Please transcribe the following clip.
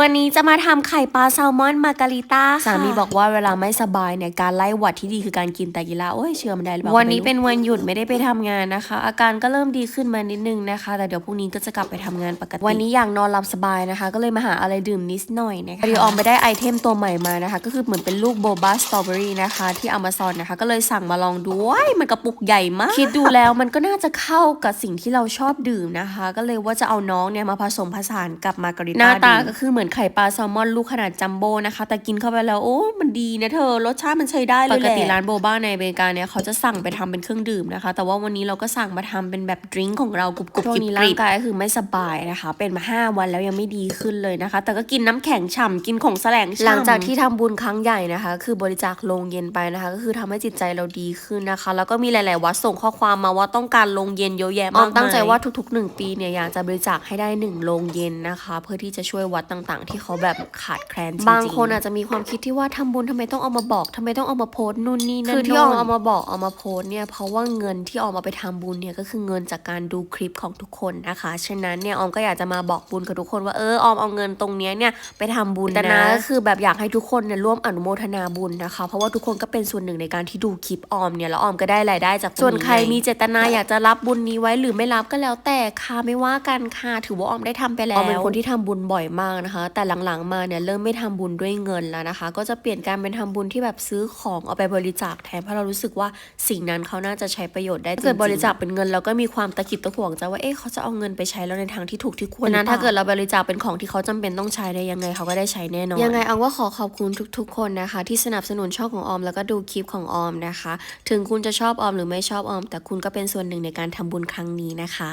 วันนี้จะมาทำไข่ปลาแซลมอนมาการิต้าสามีบอกว่าเวลาไม่สบายเนี่ยการไล่หวัดที่ดีคือการกินแต่กีฬาโอ้ยเชื่อมันได้หรือเปล่าวันนี้เป็นวันหยุดไม่ได้ไปทำงานนะคะ อาการก็เริ่มดีขึ้นมานิดนึงนะคะ แต่เดี๋ยวพรุ่งนี้ก็จะกลับไปทำงานปกติวันนี้อยากนอนหลับสบายนะคะ ก็เลยมาหาอะไรดื่มนิดหน่อยนะคะดิออมไปได้ไอเทมตัวใหม่มานะคะ ก็คือเหมือนเป็นลูกโบบาสตรอเบอรี่นะคะที่อเมซอนนะคะก็เลยสั่งมาลองดูว้ายมันกระปุกใหญ่มากคิดดูแล้วมันก็น่าจะเข้ากับสิ่งที่เราชอบดื่มนะคะ ก็เลยว่าจะเอาน้องเนี่ยมาผสมผสานกับมาการิต้าหน้าตาก็คือเหมือนไข่ปลาแซลมอนลูกขนาดจัมโบ้นะคะ แต่กินเข้าไปแล้วโอ้ มันดีนะเธอ รสชาติมันใช้ได้เลยปกติร้านโบบ้าในอเมริกาเนี่ยเขาจะสั่งไปทำเป็นเครื่องดื่มนะคะ แต่ว่าวันนี้เราก็สั่งมาทำเป็นแบบดริงก์ของเรากรุบกรุบกริบร่างกายก็คือไม่สบายนะคะ เป็นมา 5 วันแล้วยังไม่ดีขึ้นเลยนะคะ แต่ก็กินน้ำแข็งฉ่ำกินของแสลงฉ่ำหลังจากที่ทำบุญครั้งใหญ่นะคะ คือบริจาคโรงเย็นไปนะคะ ก็คือทำให้จิตใจเราดีขึ้นนะคะ แล้วก็มีหลาย ๆ วัดส่งข้อความมาว่าต้องการโรงเย็นเยอะแยะมากมายตั้งใจว่าทุก ๆ 1 ปีเนี่ยอยากจะบริจาคให้ได้1โรงเย็นนะคะ เพื่อที่จะช่วยวัดต่างๆ ที่เขาแบบขาดแคลนจริงๆบางคนอาจจะมีความคิดที่ว่าทำบุญทำไมต้องเอามาบอกทำไมต้องเอามาโพสต์นู่นนี่นั่นคือที่ออมเอามาบอกเอามาโพสต์เนี่ยเพราะว่าเงินที่ออมเอาไปทำบุญเนี่ยก็คือเงินจากการดูคลิปของทุกคนนะคะฉะนั้นเนี่ยออมก็อยากจะมาบอกบุญกับทุกคนว่าเออออมเอาเงินตรงเนี้ยเนี่ยไปทำบุญนะแต่นะก็คือแบบอยากให้ทุกคนเนี่ยร่วมอนุโมทนาบุญนะคะ เพราะว่าทุกคนก็เป็นส่วนหนึ่งในการที่ดูคลิปออมเนี่ยแล้วออมก็ได้รายได้จากตรงนี้ส่วนใครมีเจตนาอยากจะรับบุญนี้ไว้หรือไม่รับก็แล้วแต่ค่ะไม่ว่ากันค่ะถือว่าออมได้ทำไปแล้วออมเป็นคนที่ทำบุญบ่อยมากนะคะแต่หลังๆมาเนี่ยเริ่มไม่ทำบุญด้วยเงินแล้วนะคะ ก็จะเปลี่ยนการเป็นทำบุญที่แบบซื้อของเอาไปบริจาคแทนเพราะเรารู้สึกว่าสิ่งนั้นเขาน่าจะใช้ประโยชน์ได้จริงๆถ้าเกิดบริจาคเป็นเงินเราก็มีความตะขิดตะขวงใจว่าเอ๊ะเขาจะเอาเงินไปใช้แล้วในทางที่ถูกที่ควรนั้นถ้าเกิดเราบริจาคเป็นของที่เขาจำเป็นต้องใช้ได้ยังไงเขาก็ได้ใช้แน่นอนยังไงออมก็ขอขอบคุณทุก ๆ คนนะคะ ที่สนับสนุนช่องของออมแล้วก็ดูคลิปของออมนะคะ ถึงคุณจะชอบออมหรือไม่ชอบออม แต่คุณก็เป็นส่วนหนึ่งในการทำบุญครั้งนี้นะคะ